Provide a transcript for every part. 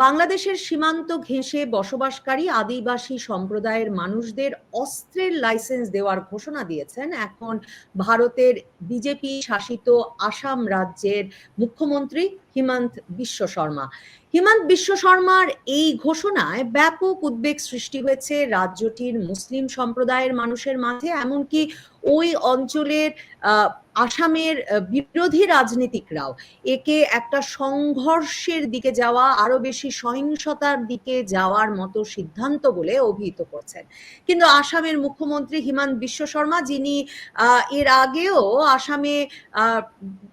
বাংলাদেশের সীমান্ত ঘেঁষে বসবাসকারী আদিবাসী সম্প্রদায়ের মানুষদের অস্ত্রের লাইসেন্স দেওয়ার ঘোষণা দিয়েছেন এখন ভারতের বিজেপি শাসিত আসাম রাজ্যের মুখ্যমন্ত্রী হিমন্ত বিশ্ব শর্মা। হিমন্ত বিশ্ব শর্মার এই ঘোষণায় ব্যাপক উদ্বেগ সৃষ্টি হয়েছে রাজ্যটির মুসলিম সম্প্রদায়ের মানুষের মাঝে, এমনকি ওই অঞ্চলের আসামের বিরোধী রাজনীতিকরাও। একে একটা সংঘর্ষের দিকে যাওয়া আরও বেশি সহিংসতার দিকে যাওয়ার মতো সিদ্ধান্ত বলে অভিহিত করছেন। কিন্তু আসামের মুখ্যমন্ত্রী হিমন্ত বিশ্ব শর্মা, যিনি এর আগেও আসামে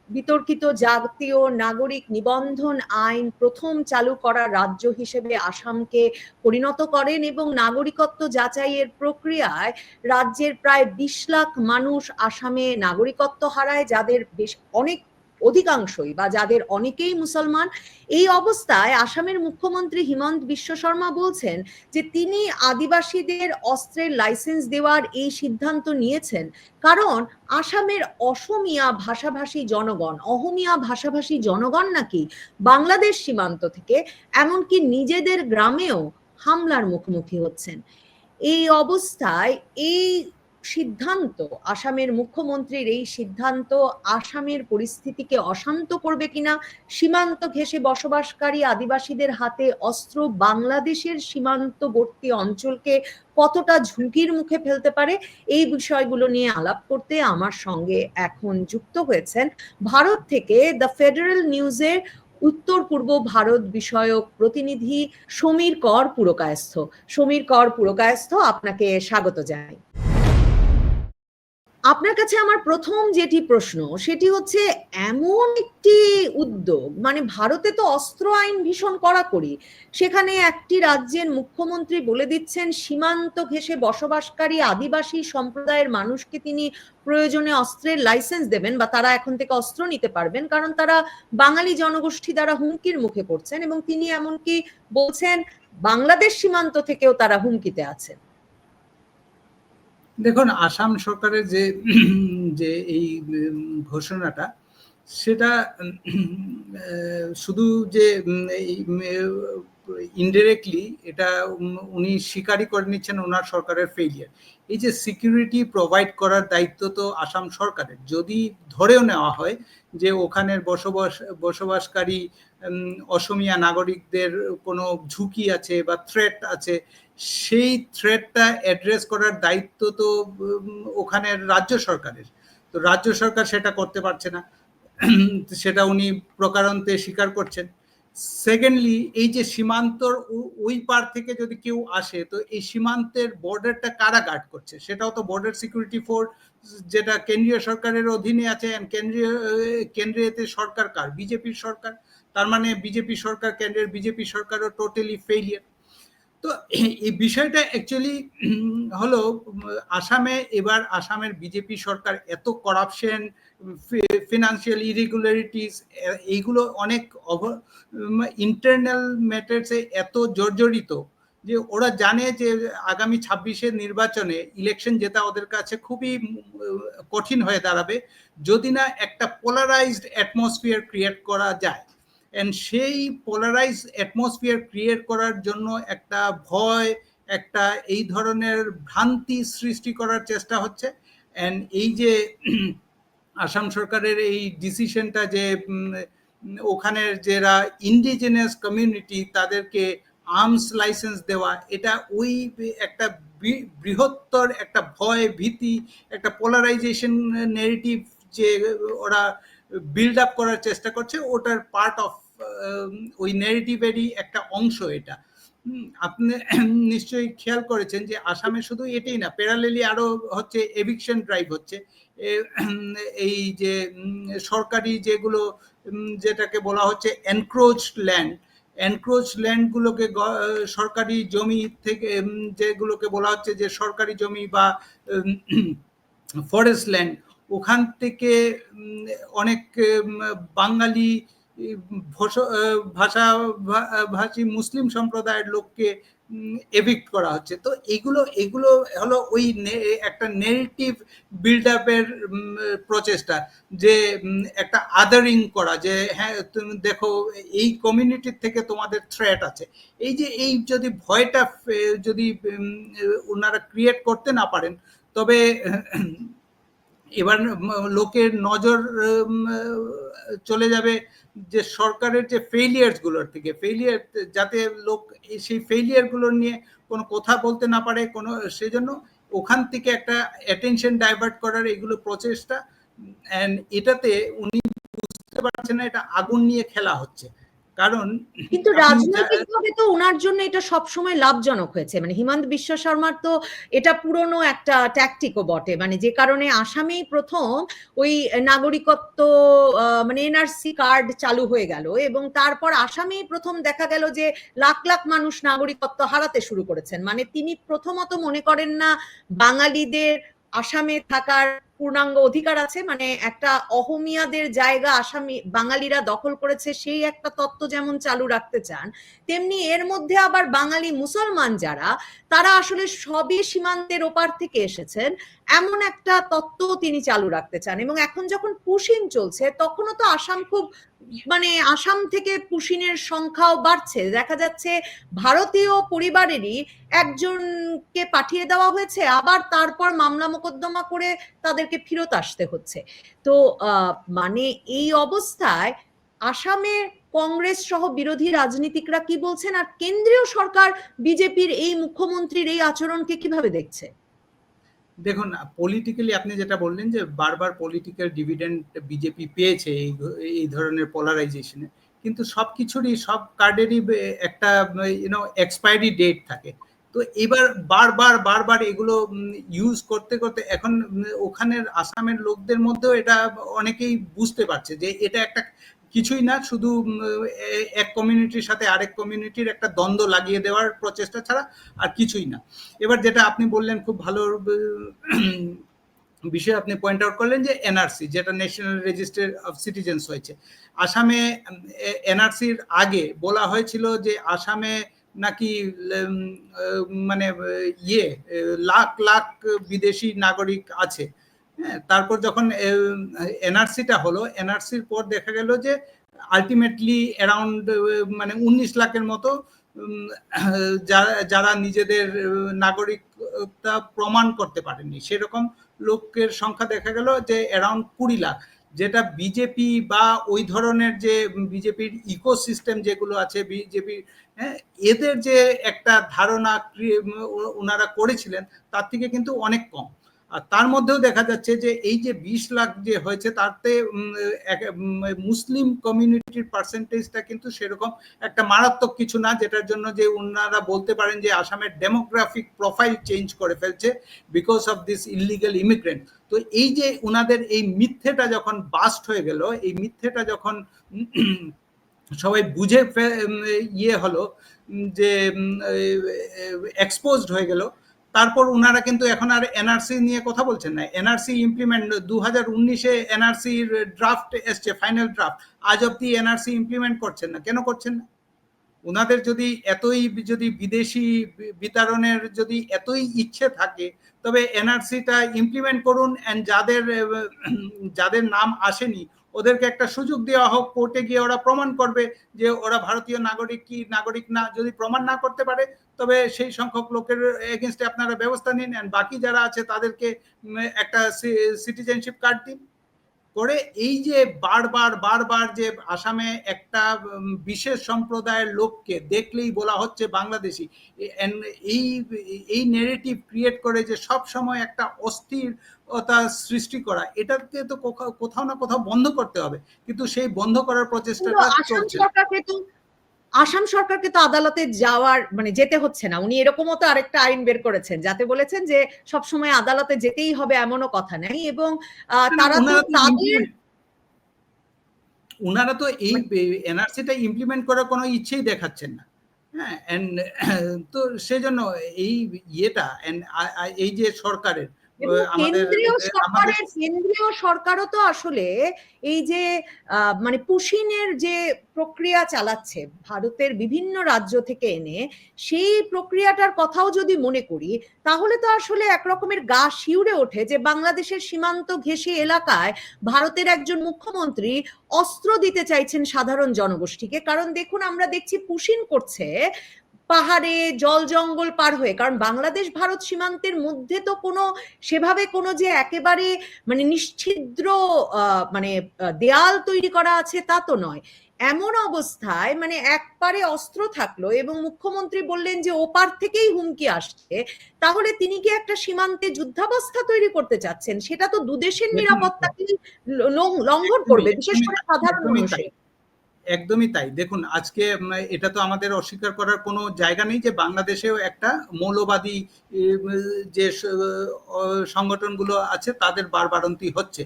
বিতর্কিত জাতীয় নাগরিক নিবন্ধন আইন প্রথম চালু করা রাজ্য হিসেবে আসামকে পরিণত করেন এবং নাগরিকত্ব যাচাইয়ের প্রক্রিয়ায় রাজ্যের প্রায় বিশ লাখ মানুষ আসামে নাগরিকত্ব হারায়, যাদের বেশ অনেক অধিকাংশই বা যাদের অনেকেই মুসলমান, এই অবস্থায় আসামের মুখ্যমন্ত্রী হিমন্ত বিশ্ব শর্মা বলছেন যে তিনি আদিবাসীদের অস্ত্রের লাইসেন্স দেওয়ার এই সিদ্ধান্ত নিয়েছেন। কারণ আসামের অসমিয়া ভাষাভাষী জনগণ, অহমিয়া ভাষাভাষী জনগণ নাকি বাংলাদেশ সীমান্ত থেকে, এমনকি নিজেদের গ্রামেও হামলার মুখোমুখি হচ্ছেন। এই অবস্থায় এই সিদ্ধান্ত, আসামের মুখ্যমন্ত্রীর এই সিদ্ধান্ত আসামের পরিস্থিতিকে অশান্ত করবে কিনা? সীমান্ত ঘেঁষে বসবাসকারী আদিবাসীদের হাতে অস্ত্র বাংলাদেশের সীমান্তবর্তী অঞ্চলকে কতটা ঝুঁকির মুখে ফেলতে পারে? এই বিষয়গুলো নিয়ে আলাপ করতে আমার সঙ্গে এখন যুক্ত হয়েছেন ভারত থেকে দ্য ফেডারেল নিউজের উত্তর পূর্ব ভারত বিষয়ক প্রতিনিধি সমীর কর পুরকায়স্থ। সমীর কর পুরকায়স্থ, আপনাকে স্বাগত জানাই। আপনার কাছে আমার প্রথম যেটি প্রশ্ন, সেটি হচ্ছে এমন একটি উদ্যোগ মানে ভারতে তো অস্ত্র আইন ভীষণ কড়াকড়ি, সেখানে একটি রাজ্যের মুখ্যমন্ত্রী বলে দিচ্ছেন, সীমান্ত ঘেঁষে বসবাসকারী আদিবাসী সম্প্রদায়ের মানুষকে তিনি প্রয়োজনে অস্ত্রের লাইসেন্স দেবেন বা তারা এখন থেকে অস্ত্র নিতে পারবেন, কারণ তারা বাঙালি জনগোষ্ঠী দ্বারা হুমকির মুখে পড়ছেন এবং তিনি এমনকি বলছেন, বাংলাদেশ সীমান্ত থেকেও তারা হুমকিতে আছেন। দেখুন, আসাম সরকারের যে যে এই ঘোষণাটা, সেটা শুধু যে ইনডিরেক্টলি এটা উনি স্বীকারই করে নিচ্ছেন ওনার সরকারের ফেলিয়ার এই যে সিকিউরিটি প্রোভাইড করার দায়িত্ব তো আসাম সরকারের। যদি ধরেও নেওয়া হয় যে ওখানের বসবাস, বসবাসকারী অসমিয়া নাগরিকদের কোনো ঝুঁকি আছে বা থ্রেট আছে, সেই থ্রেটটা অ্যাড্রেস করার দায়িত্ব তো ওখানের রাজ্য সরকারের। তো রাজ্য সরকার সেটা করতে পারছে না। সেটা উনি প্রকারান্তে স্বীকার করছেন। সেকেন্ডলি এই যে সীমান্তর ওই পার থেকে যদি কেউ আসে, তো এই সীমান্তের বর্ডারটা কারা গার্ড করছে? সেটাও তো বর্ডার সিকিউরিটি ফোর্স যেটা কেন্দ্রীয় সরকারের অধীনে আছে কেন্দ্রীয় কেন্দ্রীয়তে সরকার কার? বিজেপির সরকার? তার মানে বিজেপি সরকার, কেন্দ্রের বিজেপি সরকারও টোটালি ফেলিয়ার তো এই বিষয়টা অ্যাকচুয়ালি হলো, আসামে এবার আসামের বিজেপি সরকার এত করাপশন ফিনান্সিয়াল ইরেগুলারিটিস এইগুলো অনেক ইন্টারনাল ম্যাটার্সে এত জর্জরিত যে ওরা জানে যে আগামী ছাব্বিশের নির্বাচনে ইলেকশন জেতা ওদের কাছে খুবই কঠিন হয়ে দাঁড়াবে। যদি না একটা পোলারাইজড অ্যাটমসফিয়ার ক্রিয়েট করা যায় অ্যান্ড সেই পোলারাইজ অ্যাটমসফিয়ার ক্রিয়েট করার জন্য একটা ভয়, একটা এই ধরনের ভ্রান্তি সৃষ্টি করার চেষ্টা হচ্ছে। অ্যান্ড এই যে আসাম সরকারের এই ডিসিশনটা যে ওখানের যারা ইন্ডিজিনাস কমিউনিটি তাদেরকে আর্মস লাইসেন্স দেওয়া, এটা ওই একটা বৃহত্তর একটা ভয় ভীতি, একটা পোলারাইজেশন নেগেটিভ যে ওরা বিল্ড আপ করার চেষ্টা করছে, ওটার পার্ট অফ ওই নেগেটিভেরই একটা অংশ এটা। আপনি নিশ্চয়ই খেয়াল করেছেন যে আসামে শুধু এটাই না প্যারালেলি আরও হচ্ছে এভিকশন ড্রাইভ হচ্ছে। এই যে সরকারি যেগুলো যেটাকে বলা হচ্ছে এনক্রোচ ল্যান্ড এনক্রোচ ল্যান্ডগুলোকে সরকারি জমি থেকে যেগুলোকে বলা হচ্ছে যে সরকারি জমি বা ফরেস্ট ল্যান্ড ওখান থেকে অনেক বাঙালি ভাষা ভাষী মুসলিম সম্প্রদায়ের লোককে এভিক্ট করা হচ্ছে। তো এগুলো এগুলো হলো ওই একটা নেগেটিভ বিল্ড আপের প্রচেষ্টা যে একটা আদারিং করা যে হ্যাঁ তুমি দেখো, এই কমিউনিটির থেকে তোমাদের থ্রেট আছে। এই যে, এই যদি ভয়টা যদি ওনারা ক্রিয়েট করতে না পারেন, তবে, এবার লোকের নজর চলে যাবে যে সরকারের যে ফেইলিয়ার্সগুলোর থেকে ফেইলিয়ার যাতে লোক সেই ফেইলিয়ারগুলোর নিয়ে কোনো কথা বলতে না পারে, কোনো সেজন্য ওখান থেকে একটা অ্যাটেনশন ডাইভার্ট করার এগুলো প্রচেষ্টা অ্যান্ড এটাতে উনি বুঝতে পারছেন না, এটা আগুন নিয়ে খেলা হচ্ছে। কারণ কিন্তু রাজনৈতিকভাবে তো ওনার জন্য এটা সবসময় লাভজনক হয়েছে। মানে হিমন্ত বিশ্ব শর্মার তো এটা পুরনো একটা ট্যাকটিকও বটে। মানে যে কারণে আসামেই প্রথম ওই নাগরিকত্ব মানে এনআরসি কার্ড চালু হয়ে গেল এবং তারপর আসামেই প্রথম দেখা গেল যে লাখ লাখ মানুষ নাগরিকত্ব হারাতে শুরু করেছেন। মানে তিনি প্রথমত মনে করেন না বাঙালিদের আসামে থাকার পূর্ণাঙ্গ অধিকার আছে মানে একটা অহমিয়াদের জায়গা আসামি বাঙালিরা দখল করেছে, সেই একটা তত্ত্ব যেমন চালু রাখতে চান, তেমনি এর মধ্যে আবার বাঙালি মুসলমান যারা, তারা আসলে সবই সীমান্তের ওপার থেকে এসেছেন, এমন একটা তত্ত্ব তিনি চালু রাখতে চান। এবং এখন যখন পুশিন চলছে, তখনও তো আসাম খুব মানে আসাম থেকে পুশিনের সংখ্যাও বাড়ছে। দেখা যাচ্ছে ভারতীয় পরিবারেরই একজনকে পাঠিয়ে দেওয়া হয়েছে, আবার তারপর মামলা মোকদ্দমা করে তাদেরকে ফেরত আসতে হচ্ছে। তো মানে এই অবস্থায় আসামে কংগ্রেস সহ বিরোধী রাজনীতিকরা কি বলছেন? আর কেন্দ্রীয় সরকার বিজেপির এই মুখ্যমন্ত্রীর এই আচরণকে কীভাবে দেখছে? দেখুন পলিটিক্যালি আপনি যেটা বললেন যে বারবার পলিটিক্যাল ডিভিডেন্ড বিজেপি পেয়েছে এই এই ধরনের পোলারাইজেশনে কিন্তু সব কিছুরই সব কার্ডেরই একটা ইউনো এক্সপায়ারি ডেট থাকে। তো এবার বারবার বারবার এগুলো ইউজ করতে করতে এখন ওখানের আসামের লোকদের মধ্যেও এটা অনেকেই বুঝতে পারছে যে এটা একটা কিছুই না, শুধু এক কমিউনিটির সাথে আরেক কমিউনিটির একটা দ্বন্দ্ব লাগিয়ে দেওয়ার প্রচেষ্টা ছাড়া আর কিছুই না। এবার যেটা আপনি বললেন, খুব ভালো বিষয় আপনি পয়েন্ট আউট করলেন যে এনআরসি যেটা ন্যাশনাল রেজিস্টার অফ সিটিজেন্স হয়েছে। আসামে এনআরসির আগে বলা হয়েছিল যে আসামে নাকি মানে ইয়ে লাখ লাখ বিদেশি নাগরিক আছে। হ্যাঁ তারপর যখন এনআরসিটা হলো, এনআরসির পর দেখা গেল যে আলটিমেটলি অ্যারাউন্ড মানে উনিশ লাখের মতো যারা যারা নিজেদের, নাগরিকতা প্রমাণ করতে পারেননি সেরকম লোকের সংখ্যা দেখা গেল যে অ্যারাউন্ড কুড়ি লাখ। যেটা বিজেপি বা ওই ধরনের যে বিজেপির ইকোসিস্টেম যেগুলো আছে বিজেপি হ্যাঁ এদের যে একটা ধারণা ওনারা করেছিলেন, তার থেকে কিন্তু অনেক কম। আর তার মধ্যেও দেখা যাচ্ছে যে এই যে বিশ লাখ যে হয়েছে, তাতে মুসলিম কমিউনিটির পার্সেন্টেজটা কিন্তু সেরকম একটা মারাত্মক কিছু না, যেটার জন্য যে ওনারা বলতে পারেন যে আসামের ডেমোগ্রাফিক প্রোফাইল চেঞ্জ করে ফেলছে because of this illegal immigrant তো এই যে ওনাদের এই মিথ্যেটা যখন বাস্ট হয়ে গেল, এই মিথ্যেটা যখন সবাই বুঝে ইয়ে হলো যে এক্সপোজড হয়ে গেল তারপর ওনারা কিন্তু এখন আর এনআরসি নিয়ে কথা বলছেন না। এনআরসি ইমপ্লিমেন্ট দু হাজার উনিশে এনআরসির ড্রাফট এসছে ফাইনাল ড্রাফট আজ অব্দি এনআরসি ইমপ্লিমেন্ট করছেন না। কেন করছেন না? ওনাদের যদি এতই যদি বিদেশি বিতরণের যদি এতই ইচ্ছে থাকে, তবে এনআরসিটা ইমপ্লিমেন্ট করুন অ্যান্ড যাদের যাদের নাম আসেনি, ওদেরকে একটা সুযোগ দেওয়া হোক কোর্টে গিয়ে ওরা প্রমাণ করবে যে ওরা ভারতীয় নাগরিক কি নাগরিক না, যদি প্রমাণ না করতে পারে তবে সেই সংখ্যক লোকের এগেনস্টে আপনারা ব্যবস্থা নিন অ্যান্ড বাকি যারা আছে তাদেরকে একটা সিটিজেনশিপ কার্ড দিন। করে এই যে বারবার বারবার যে আসামে একটা বিশেষ সম্প্রদায়ের লোককে দেখলেই বলা হচ্ছে বাংলাদেশি এই এই নেগেটিভ ক্রিয়েট করে যে সব সময় একটা অস্থিরতা সৃষ্টি করা এটাকে তো কোথাও- না কোথাও বন্ধ করতে হবে। কিন্তু সেই বন্ধ করার প্রচেষ্টাটা চলছে। আসাম সরকারকে তো আদালতে যাওয়ার মানে যেতে হচ্ছে না। উনি এরকমও তো আরেকটা আইন বের করেছেন যাতে বলেছেন যে সব সময় আদালতে যেতেই হবে এমনও কথা নেই এবং তারা তো তাদের ওনারা তো এই এনআরসিটা ইমপ্লিমেন্ট করার কোনো ইচ্ছেই দেখাচ্ছেন না। হ্যাঁ তো সেজন্য এই ইয়েটা এই যে সরকারের কেন্দ্রীয় সরকারের কেন্দ্রীয় সরকারও তো আসলে এই যে মানে পুশিনের যে প্রক্রিয়া চালাচ্ছে ভারতের বিভিন্ন রাজ্য থেকে এনে সেই প্রক্রিয়াটার কথাও যদি মনে করি তাহলে তো আসলে একরকমের গা শিউরে ওঠে যে বাংলাদেশের সীমান্ত ঘেঁষে এলাকায় ভারতের একজন মুখ্যমন্ত্রী অস্ত্র দিতে চাইছেন সাধারণ জনগোষ্ঠীকে। কারণ দেখুন আমরা দেখছি পুশিন করছে পাহাড়ে জল জঙ্গল পার হয়ে কারণ বাংলাদেশ ভারত সীমান্তের মধ্যে তো কোনো সেভাবে কোনো যে একেবারে মানে নিশ্ছিদ্র মানে দেয়াল তৈরি করা আছে তা তো নয়। এমন অবস্থায় মানে একপারে অস্ত্র থাকল এবং মুখ্যমন্ত্রী বললেন যে ওপার থেকেই হুমকি আসছে তাহলে তিনি কি একটা সীমান্তে যুদ্ধাবস্থা তৈরি করতে চাচ্ছেন? সেটা তো দুদেশের নিরাপত্তাকে লং- লঙ্ঘন করবে বিশেষ করে সাধারণ মানুষের। একদমই তাই। দেখুন, আজকে এটা তো আমাদের অস্বীকার করার কোনো জায়গা নেই যে বাংলাদেশেও একটা মৌলবাদী যে সংগঠনগুলো আছে, তাদের বারবারন্তি হচ্ছে।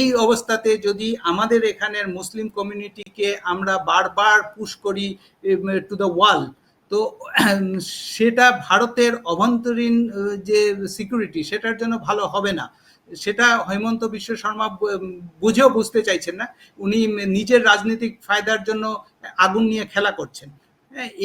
এই অবস্থাতে যদি আমাদের এখানের মুসলিম কমিউনিটিকে আমরা বারবার পুশ করি টু দ্য ওয়াল তো সেটা ভারতের অভ্যন্তরীণ যে সিকিউরিটি সেটার জন্য ভালো হবে না। সেটা হেমন্ত বিশ্ব শর্মা বুঝেও বুঝতে চাইছেন না। উনি নিজের রাজনৈতিক ফায়দার জন্য আগুন নিয়ে খেলা করছেন।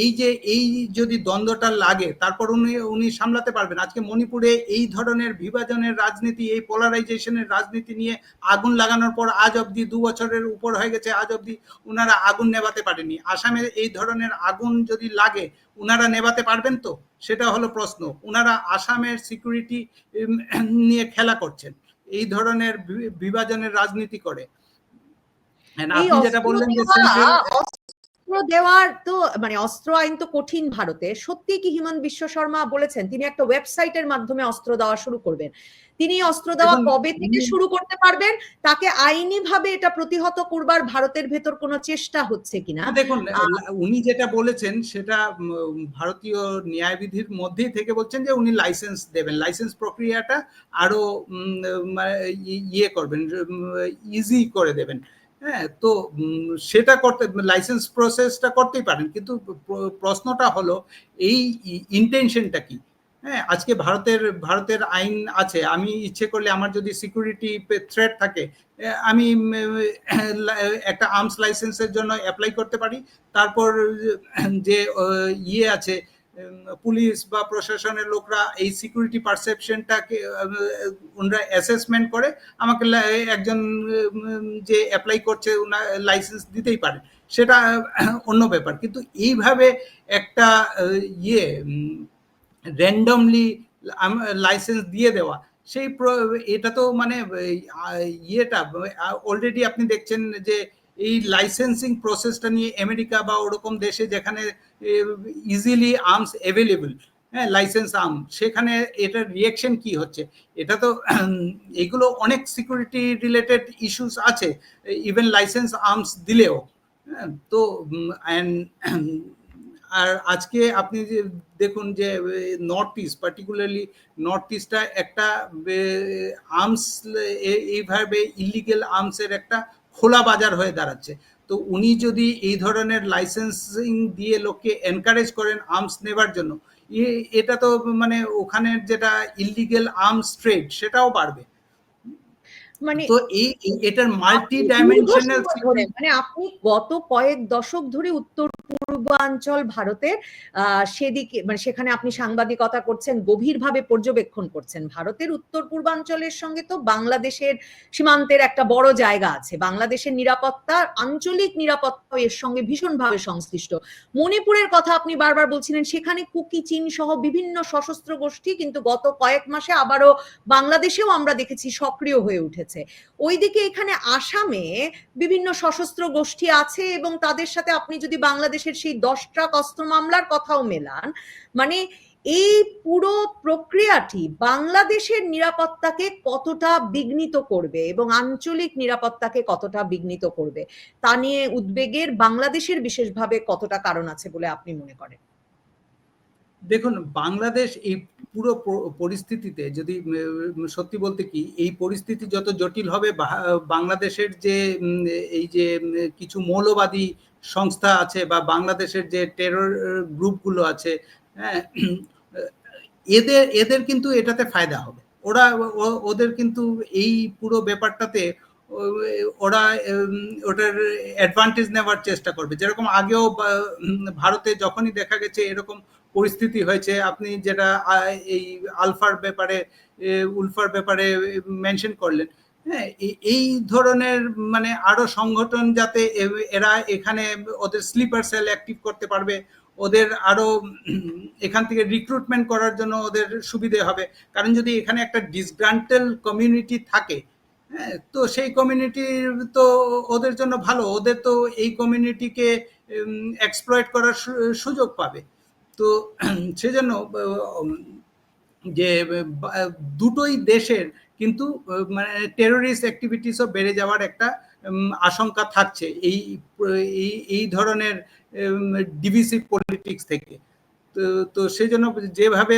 এই যে এই যদি দ্বন্দ্বটা লাগে তারপর উনি উনি সামলাতে পারবেন। আজকে মণিপুরে এই ধরনের বিভাজনের রাজনীতি এই পোলারাইজেশনের রাজনীতি নিয়ে আগুন লাগানোর পর আজ অবধি দু বছরের উপর হয়ে গেছে আজ অবধি উনারা আগুন নেভাতে পারেনি। আসামে এই ধরনের আগুন যদি লাগে উনারা নেভাতে পারবেন তো? সেটা হলো প্রশ্ন। উনারা আসামের সিকিউরিটি নিয়ে খেলা করছেন। এই ধরনের বিভাজনের রাজনীতি করে। এই আপনি যেটা বললেন যে অস্ত্র দেওয়ার তো মানে অস্ত্র আইন তো কঠিন ভারতে। সত্যি কি হিমন্ত বিশ্ব শর্মা বলেছেন তিনি একটা ওয়েবসাইটের মাধ্যমে অস্ত্র দেওয়া শুরু করবেন। তিনি অস্ত্র দেওয়া কবে থেকে শুরু করতে পারবেন তাকে আইনি ভাবে এটা প্রতিহত করবার ভারতের ভেতর কোনো চেষ্টা হচ্ছে কিনা? দেখুন উনি যেটা বলেছেন সেটা ভারতীয় ন্যায়বিধির মধ্যেই থেকে বলছেন যে উনি লাইসেন্স দেবেন। লাইসেন্স প্রক্রিয়াটা আরও উম, মানে ইয়ে করবেন ইজি করে দেবেন। হ্যাঁ তো সেটা করতে লাইসেন্স প্রসেসটা করতেই পারেন। কিন্তু প্রশ্নটা হলো, এই ইন্টেনশনটা কি? হ্যাঁ আজকে ভারতের ভারতের আইন আছে, আমি ইচ্ছে করলে আমার যদি সিকিউরিটি থ্রেট থাকে আমি একটা আর্মস লাইসেন্সের জন্য অ্যাপ্লাই করতে পারি। তারপর, যে ইয়ে আছে পুলিশ বা প্রশাসনের লোকরা এই সিকিউরিটি পারসেপশনটাকে ওনারা অ্যাসেসমেন্ট করে, আমাকে একজন যে অ্যাপ্লাই করছে লাইসেন্স দিতেই পারে। সেটা অন্য ব্যাপার। কিন্তু এইভাবে একটা ইয়ে র্যান্ডমলি লাইসেন্স দিয়ে দেওয়া, সেই এটা তো মানে ইয়েটা অলরেডি আপনি দেখছেন যে এই লাইসেন্সিং প্রসেসটা নিয়ে আমেরিকা বা ওরকম দেশে যেখানে ইজিলি আর্মস অ্যাভেলেবল হ্যাঁ লাইসেন্স আর্ম সেখানে এটার রিয়েকশন কি হচ্ছে? এটা তো এগুলো অনেক সিকিউরিটি রিলেটেড ইস্যুস আছে ইভেন লাইসেন্স আর্মস দিলেও হ্যাঁ, তো আর আজকে আপনি যে দেখুন যে নর্থ ইস্ট পার্টিকুলারলি নর্থ ইস্টটা একটা আর্মস এইভাবে ইলিগেল আর্মসের একটা খোলা বাজার হয়ে দাঁড়াচ্ছে। তো উনি যদি এই ধরনের লাইসেন্সিং দিয়ে লোককে এনকারেজ করেন আর্মস নেবার জন্য এটা তো মানে ওখানের যেটা ইলিগেল আর্মস ট্রেড সেটাও বাড়বে। মানে তো এই এটার মাল্টি ডাইমেনশনাল মানে আপনি গত কয়েক দশক ধরে উত্তর পূর্বাঞ্চল ভারতের সেদিকে মানে সেখানে আপনি সাংবাদিকতা করছেন গভীরভাবে পর্যবেক্ষণ করছেন। ভারতের উত্তর পূর্বাঞ্চলের সঙ্গে তো বাংলাদেশের সীমান্তের একটা বড় জায়গা আছে। বাংলাদেশের নিরাপত্তা আঞ্চলিক নিরাপত্তা এর সঙ্গে ভীষণভাবে সংশ্লিষ্ট। মণিপুরের কথা আপনি বারবার বলছিলেন সেখানে কুকি চীন সহ বিভিন্ন সশস্ত্র গোষ্ঠী কিন্তু গত কয়েক মাসে আবারও বাংলাদেশেও আমরা দেখেছি সক্রিয় হয়ে উঠেছে। ওইদিকে এখানে আসামে বিভিন্ন সশস্ত্র গোষ্ঠী আছে এবং তাদের সাথে আপনি যদি বাংলাদেশের সেই দশ ট্রাক অস্ত্র মামলার কথাও মেলান মানে এই পুরো প্রক্রিয়াটি বাংলাদেশের নিরাপত্তাকে কতটা বিঘ্নিত করবে এবং আঞ্চলিক নিরাপত্তাকে কতটা বিঘ্নিত করবে, তা নিয়ে উদ্বেগের বাংলাদেশের বিশেষভাবে কতটা কারণ আছে বলে আপনি মনে করেন? দেখুন, বাংলাদেশ এই পুরো পরিস্থিতিতে যদি সত্যি বলতে কি, এই পরিস্থিতি যত জটিল হবে বাংলাদেশের যে এই যে কিছু মৌলবাদী সংস্থা আছে, বা বাংলাদেশের যে টেরর গ্রুপগুলো আছে হ্যাঁ এদের এদের কিন্তু এটাতে ফায়দা হবে। ওরা ওদের কিন্তু এই পুরো ব্যাপারটাতে ওরা ওটার অ্যাডভান্টেজ নেওয়ার চেষ্টা করবে। যেরকম আগেও ভারতে যখনই দেখা গেছে এরকম পরিস্থিতি হয়েছে। আপনি যেটা এই আলফার ব্যাপারে উলফার ব্যাপারে মেনশন করলেন। হ্যাঁ এই- ধরনের মানে আরও সংগঠন যাতে এরা এখানে ওদের স্লিপার সেল অ্যাক্টিভ করতে পারবে, ওদের আরও এখান থেকে রিক্রুটমেন্ট করার জন্য ওদের সুবিধে হবে। কারণ যদি এখানে একটা ডিসগ্রান্টেল কমিউনিটি থাকে হ্যাঁ তো সেই কমিউনিটি তো ওদের জন্য ভালো। ওদের তো এই কমিউনিটিকে এক্সপ্লয়েট করার সুযোগ পাবে। তো সেজন্য যে দুটোই দেশের কিন্তু মানে টেরোরিস্ট অ্যাক্টিভিটিসও বেড়ে যাওয়ার একটা আশঙ্কা থাকছে এই এই ধরনের ডিভিসিভ পলিটিক্স থেকে। তো তো সেই জন্য যেভাবে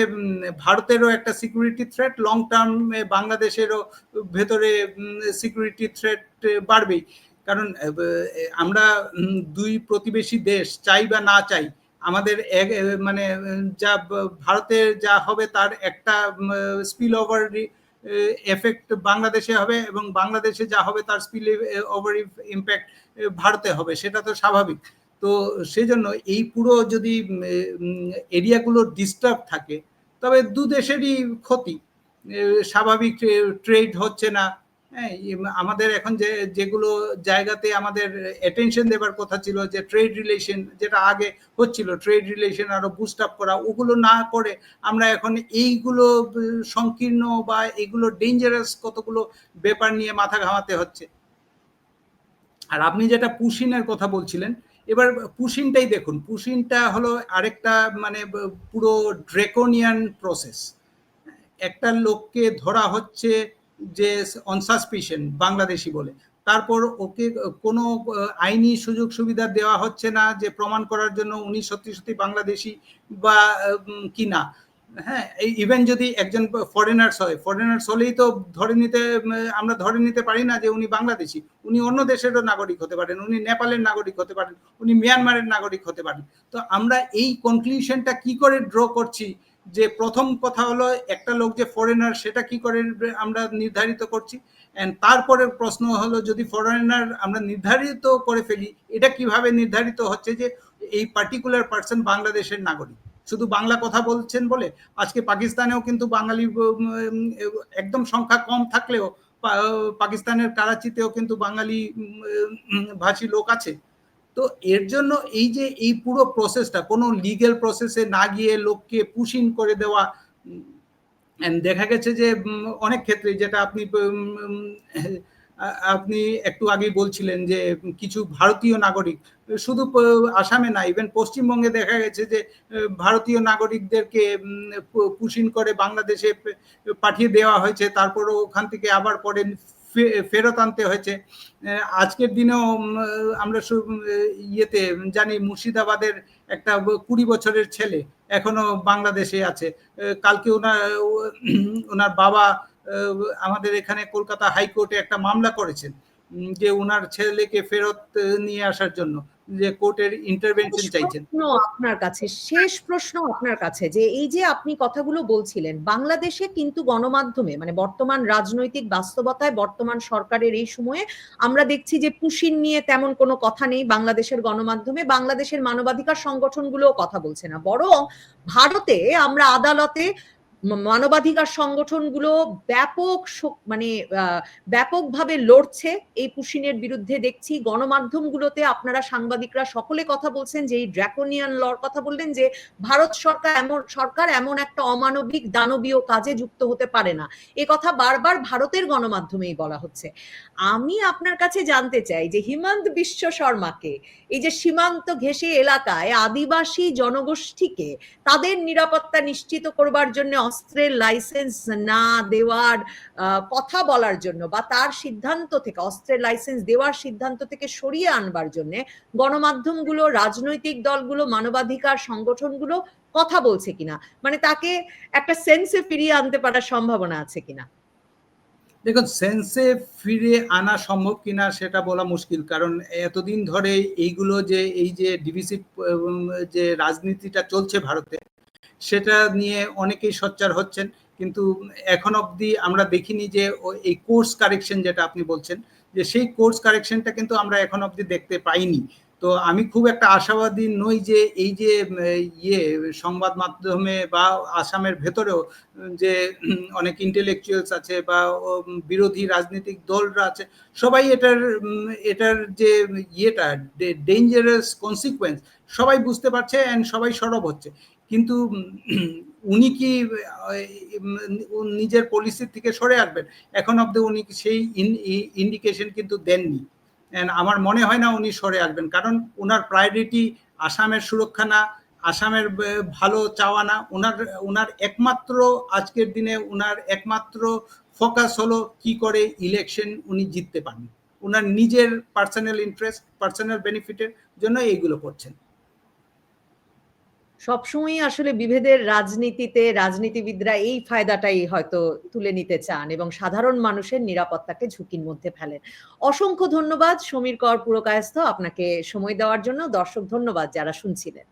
ভারতেরও একটা সিকিউরিটি থ্রেট লং টার্মে বাংলাদেশেরও ভেতরে সিকিউরিটি থ্রেট বাড়বেই। কারণ আমরা দুই প্রতিবেশী দেশ, চাই বা না চাই আমাদের মানে যা ভারতের যা হবে তার একটা স্পিল ওভার এফেক্ট বাংলাদেশে হবে এবং বাংলাদেশে যা হবে তার স্পিল ওভার ইম্প্যাক্ট ভারতে হবে, সেটা তো স্বাভাবিক। তো সেজন্য এই পুরো যদি এরিয়াগুলো ডিস্টার্ব থাকে, তবে দু দেশেরই ক্ষতি। স্বাভাবিক ট্রেড হচ্ছে না আমাদের এখন যে, যেগুলো জায়গাতে আমাদের অ্যাটেনশন দেবার কথা ছিল যে ট্রেড রিলেশন যেটা আগে হচ্ছিল ট্রেড রিলেশন আরও বুস্ট আপ করা, ওগুলো না করে আমরা এখন এইগুলো সংকীর্ণ বা এগুলো ডেঞ্জারাস কতগুলো ব্যাপার নিয়ে মাথা ঘামাতে হচ্ছে। আর আপনি যেটা পুশিনের কথা বলছিলেন, এবার পুশিনটাই দেখুন পুশিনটা হলো আরেকটা মানে পুরো ড্রেকোনিয়ান প্রসেস একটা লোককে ধরা হচ্ছে যে অনসাসপিশন বাংলাদেশি বলে। তারপর ওকে কোনো আইনি সুযোগ সুবিধা দেওয়া হচ্ছে না যে প্রমাণ করার জন্য উনি সত্যি সত্যি বাংলাদেশি বা কি না হ্যাঁ ইভেন যদি একজন ফরেনার্স হয় ফরেনার্স হলেই তো ধরে নিতে আমরা ধরে নিতে পারি না যে উনি বাংলাদেশি। উনি অন্য দেশেরও নাগরিক হতে পারেন, উনি নেপালের নাগরিক হতে পারেন, উনি মিয়ানমারের নাগরিক হতে পারেন। তো আমরা এই কনক্লুশনটা কি করে ড্র করছি যে প্রথম কথা হলো, একটা লোক যে ফরেনার সেটা কি করে আমরা নির্ধারিত করছি? অ্যান্ড তারপরে প্রশ্ন হলো, যদি ফরেনার আমরা নির্ধারিত করে ফেলি, এটা কীভাবে নির্ধারিত হচ্ছে যে এই পার্টিকুলার পার্সন বাংলাদেশের নাগরিক? শুধু বাংলা কথা বলছেন বলে? আজকে পাকিস্তানেও কিন্তু বাঙালি একদম সংখ্যা কম থাকলেও পাকিস্তানের কারাচিতেও কিন্তু বাঙালি ভাষী লোক আছে। তো এর জন্য এই যে এই পুরো প্রসেসটা কোনো লিগ্যাল প্রসেসে না গিয়ে লোককে পুশিন করে দেওয়া দেখা গেছে যে অনেক ক্ষেত্রে যেটা আপনি আপনি একটু আগেই বলছিলেন যে, কিছু ভারতীয় নাগরিক, শুধু আসামে না ইভেন পশ্চিমবঙ্গে দেখা গেছে যে ভারতীয় নাগরিকদেরকে পুশিন করে বাংলাদেশে পাঠিয়ে দেওয়া হয়েছে, তারপরও ওখান থেকে আবার পরে ফেরত আনতে হয়েছে। আজকের দিনেও আমরা ইয়েতে জানি মুর্শিদাবাদের একটা কুড়ি বছরের ছেলে এখনও বাংলাদেশে আছে। কালকে ওনার ওনার বাবা আমাদের এখানে কলকাতা হাইকোর্টে একটা মামলা করেছেন যে ওনার ছেলেকে ফেরত নিয়ে আসার জন্য। যে কোর্টের ইন্টারভেনশন চাইছেন। আপনার কাছে শেষ প্রশ্ন আপনার কাছে যে এই যে আপনি কথাগুলো বলছিলেন বাংলাদেশে কিন্তু গণমাধ্যমে মানে বর্তমান রাজনৈতিক বাস্তবতায় বর্তমান সরকারের এই সময়ে আমরা দেখছি যে পুশিন নিয়ে তেমন কোনো কথা নেই বাংলাদেশের গণমাধ্যমে বাংলাদেশের মানবাধিকার সংগঠনগুলোও কথা বলছে না। বরং ভারতে আমরা আদালতে মানবাধিকার সংগঠনগুলো ব্যাপক মানে ব্যাপকভাবে লড়ছে। এই পুশিনের বিরুদ্ধে দেখছি গণমাধ্যমগুলোতে আপনারা সাংবাদিকরা সকলে কথা বলছেন যে, এই ড্রাকোনিয়ান লর কথা বললেন যে, ভারত সরকার এমন সরকার এমন একটা অমানবিক দানবীয় কাজে যুক্ত হতে পারে না। এ কথা বারবার ভারতের গণমাধ্যমেই বলা হচ্ছে। আমি আপনার কাছে জানতে চাই যে, হিমন্ত বিশ্ব শর্মাকে এই যে সীমান্ত ঘেঁষে এলাকায় আদিবাসী জনগোষ্ঠীকে তাদের নিরাপত্তা নিশ্চিত করবার জন্য অস্ত্রের লাইসেন্স না দেওয়ার কথা বলার জন্য বা তার সিদ্ধান্ত থেকে অস্ত্রের লাইসেন্স দেওয়ার সিদ্ধান্ত থেকে সরিয়ে আনবার জন্য গণমাধ্যমগুলো, রাজনৈতিক দলগুলো, মানবাধিকার সংগঠনগুলো কথা বলছে কিনা? মানে তাকে একটা সেন্সে ফিরিয়ে আনতে পারার সম্ভাবনা আছে কিনা? দেখুন সেন্সে ফিরে আনা সম্ভব কিনা সেটা বলা মুশকিল। কারণ এতদিন ধরে এইগুলো যে, এই যে ডিভিসিভ যে রাজনীতিটা চলছে ভারতে সেটা নিয়ে অনেকেই সোচ্চার হচ্ছেন। কিন্তু এখন অবধি আমরা দেখিনি যে এই কোর্স কারেকশন যেটা আপনি বলছেন, যে সেই কোর্স কারেকশনটা কিন্তু আমরা এখন অবধি দেখতে পাইনি। তো আমি খুব একটা আশাবাদী নই যে এই যে ইয়ে সংবাদ মাধ্যমে বা আসামের ভেতরেও যে অনেক ইন্টেলেকচুয়ালস আছে বা বিরোধী রাজনৈতিক দলরা আছে, সবাই এটার এটার যে ইয়েটা ডেঞ্জারাস কনসিকুয়েন্স সবাই বুঝতে পারছে অ্যান্ড সবাই সরব হচ্ছে। কিন্তু উনি কি নিজের পলিসি থেকে সরে আসবেন? এখন অব্দি উনি সেই ইন্ডিকেশন কিন্তু দেননি। আমার মনে হয় না উনি সরে আসবেন। কারণ ওনার প্রায়োরিটি আসামের সুরক্ষা না, আসামের ভালো চাওয়া না। ওনার ওনার একমাত্র আজকের দিনে ওনার একমাত্র ফোকাস হলো কি করে ইলেকশন উনি জিততে পারেন ওনার নিজের পার্সোনাল ইন্টারেস্ট পার্সোনাল বেনিফিটের জন্য এইগুলো করছেন। সবসময়ই আসলে বিভেদের রাজনীতিতে রাজনীতিবিদরা এই ফায়দাটাই হয়তো তুলে নিতে চান এবং সাধারণ মানুষের নিরাপত্তাকে ঝুঁকির মধ্যে ফেলেন। অসংখ্য ধন্যবাদ, সমীর কর পুরকায়স্থ। আপনাকে সময় দেওয়ার জন্য দর্শক ধন্যবাদ যারা শুনছিলেন।